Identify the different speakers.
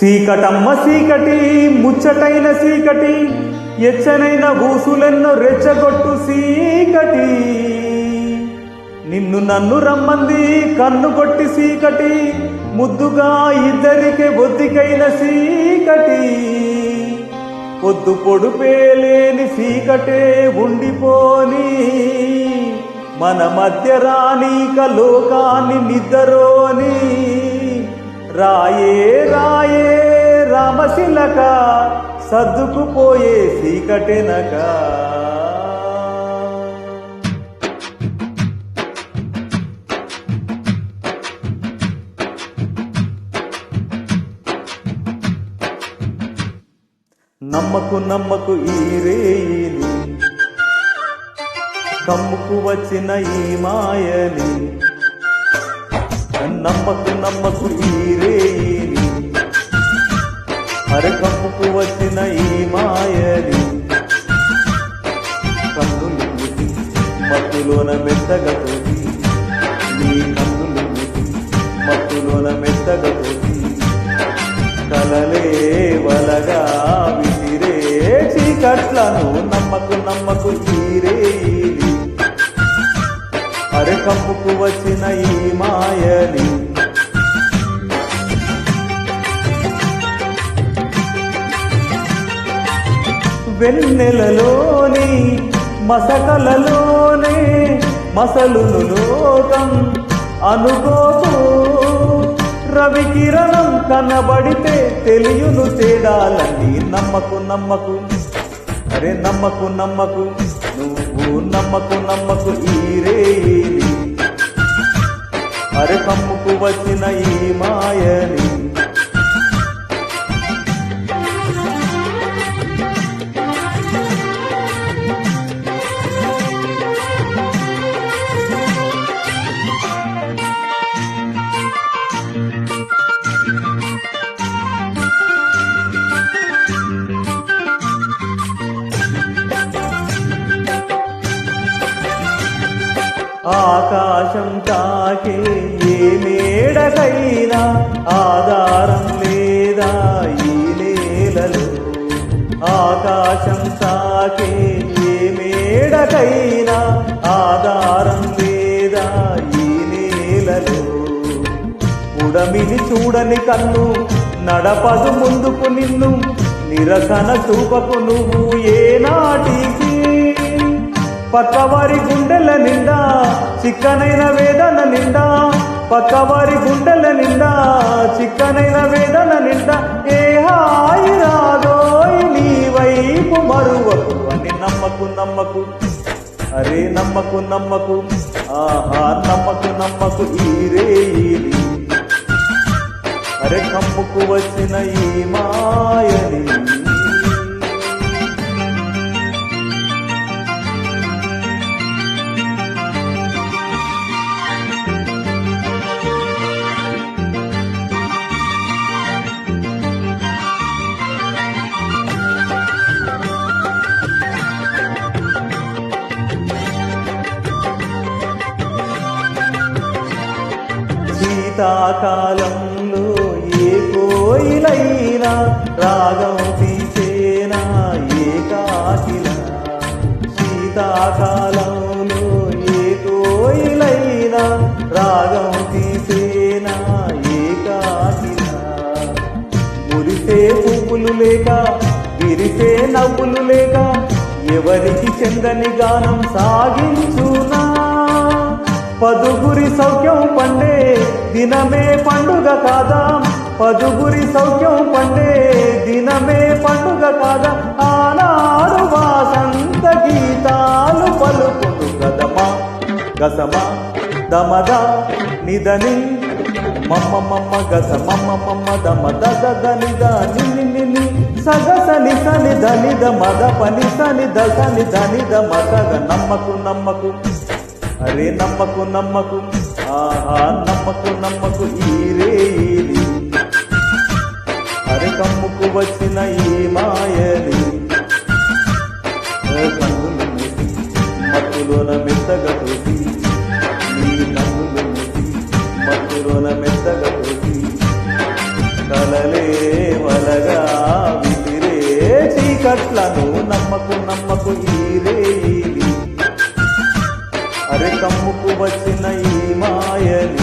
Speaker 1: సీకటమ్మ సీకటి ముచ్చటైన సీకటి ఎచ్చనైన భూసులెన్నో రెచ్చగొట్టు సీకటి. నిన్ను నన్ను రమ్మంది కన్ను కొట్టి సీకటి ముద్దుగా ఇద్దరికి బొద్దికైన సీకటి. పొద్దు పొడుపేలేని సీకటే ఉండిపోని. మన మధ్య రానీక లోకాన్ని నిద్రోని. రాయే రాయే రామశిలక సర్దుకుపోయే సీకటెనక నమ్మకు నమ్మకు ఈ రేయిని కమ్ముకు వచ్చిన ఈ మాయని. నమ్మకు నమ్మకు ఈ రేయిని అరకమ్ముకు వచ్చిన ఈ మాయని. కన్నులు మూసి మత్తులోన మెత్తగా తోసి నీ కన్నులు మూసి మత్తులోన మెత్తగా తోసి కలలే వలగా విసిరే చీకట్లను. నమ్మకు నమ్మకు ఈరేయిని నరకంపుకు వచ్చిన ఈ మాయని. వెన్నెలలోని మసకలలోనే మసలును లోకం అనుకోకు. రవి కిరణం కనబడితే తెలియను తేడాలని నమ్మకు నమ్మకు. అరే నమ్మకు నమ్మకు నువ్వు నమ్మకు నమ్మకు ఈరేని అరే కమ్ముకు వచ్చిన ఈ మాయని ఆకాశం తాకే ఏ మేడకైనా ఆధారం లేదా ఈ నేలలో? ఆకాశం తాకే ఏ మేడకైనా ఆధారం లేదా ఈ నేలలో? ఉడమిని చూడని కన్ను నడపదు ముందుకు నిన్ను నిరసన చూపకు నువ్వు ఏనాటికి పక్కవారి గుండెల నిండా చిక్కనైన వేదన నిండా. పక్కవారి గుండెల నిండా చిక్కనైన వేదన నిండా. ఏ హాయి రాదోయ్ నీ వైపు మరువకు. అని నమ్మకు నమ్మకు. అరే నమ్మకు నమ్మకు. ఆహా నమ్మకు నమ్మకు ఈరేయిని అరే కమ్ముకు వచ్చిన ఈ మాయని శీతాకాలంలో ఏ కోయిలైనా రాగం తీసేనా ఏ కాకిలా? శీతాకాలంలో ఏ కోయిలైనా రాగం తీసేనా ఏ కాకిలా? మురిసే పువ్వులు లేక విరిసే నవ్వులు లేక ఎవరికి చెందని గానం సాగించునా? పదుగురి సౌఖ్యం పండే దినమే పండుగ కాదా? పదుగురి సౌఖ్యం పండే దినమే పండుగ కాదా? ఆనాడు వాసంత గీతాలు పలుకుడు గదమా గసమా దమద నిదని. మమ్మ మమ్మ గస మమ్మ మమ్మ దమ దద దని దని ని సగ సని సని దని ద మద పని సని ద సని దని ద మగ నమ్మకు నమ్మకు. అరే నమ్మకు నమ్మకు. ఆహా నమ్మకు నమ్మకు ఈరేని అరే కమ్ముకు వచ్చిన ఈ మాయని కన్నులు మూసి మత్తులోన మెత్తగా తోసి మనసులోన మెత్తగా తోసి కలలే వలగా విసిరే చీకట్లను నమ్మకు నమ్మకు ఈరే ఇది అరే కమ్ముకు వచ్చిన ఈ మాయని